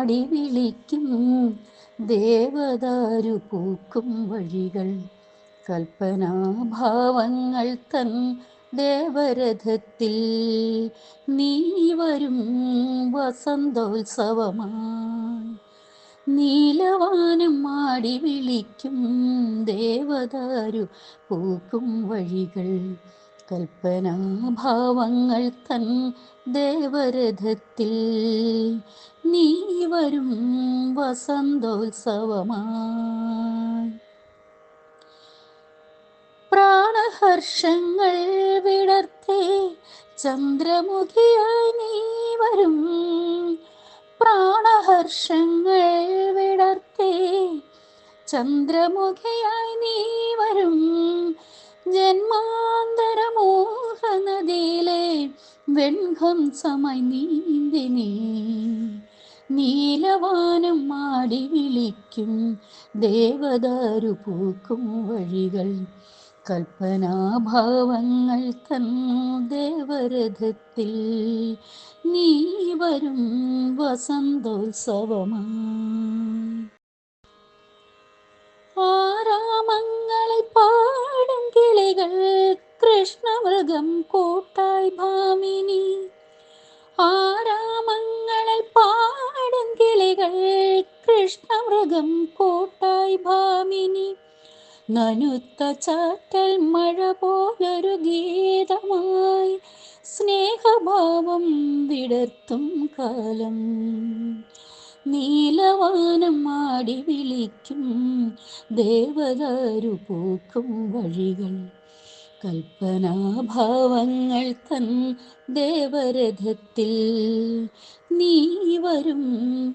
മാടി വിളിക്കും ദേവദാരു പൂക്കും വഴികൾ. കൽപ്പനാഭാവങ്ങൾ തൻ ദേവരഥത്തിൽ. നീ വരും വസന്തോത്സവമായി. നീലവാനം ആടി വിളിക്കും ദേവദാരു പൂക്കും വഴികൾ. കൽപ്പനാഭാവങ്ങൾ തൻ ദേവരഥത്തിൽ നീ വരും വസന്തോത്സവമായി. പ്രാണഹർഷങ്ങൾ വിടർത്തേ ചന്ദ്രമുഖിയായി നീ വരും. പ്രാണഹർഷങ്ങൾ വിടർത്തേ ചന്ദ്രമുഖിയായി നീ വരും. ജന്മാന്തരമോഹ വെൺഹംസമായി നീന്തി നീ നീലവാനം മാടി വിളിക്കും ദേവദാരു പൂക്കും വഴികൾ. കൽപ്പനാഭാവങ്ങൾ തന്നു ദേവരഥത്തിൽ. നീ വരും വസന്തോത്സവമായി ആരാമങ്ങളിൽ പാടും കിളികൾ കൃഷ്ണമൃഗം കൃഷ്ണമൃഗം കൂട്ടായി ഭാമിനി. നനുത്ത ചാറ്റൽ മഴ പോലൊരു ഗീതമായി സ്നേഹഭാവം വിടർത്തും കാലം. നീലവാനം മാടി വിളിക്കും ദേവദാരു പൂക്കും വഴികൾ. കൽപ്പനാഭാവങ്ങൾ തൻ ദേവരഥത്തിൽ നീ വരും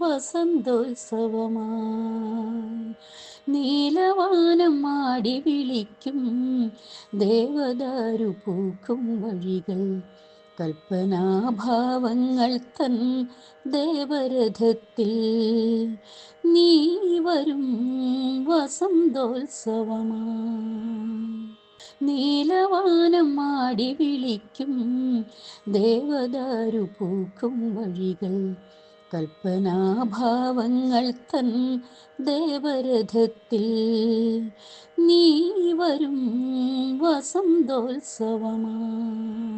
വസന്തോത്സവമായി. നീലവാനം മാടി വിളിക്കും ദേവദാരു പൂക്കും വഴികൾ. കൽപ്പനാഭാവങ്ങൾ തൻ ദേവരഥത്തിൽ നീ വരും വസന്തോത്സവമായി. നീലവാനം ആടി വിളിക്കും ദേവദാരു പൂക്കും വഴികൾ. കൽപ്പനാഭാവങ്ങൾ തൻ ദേവരഥത്തിൽ. നീ വരും വസന്തോത്സവമായി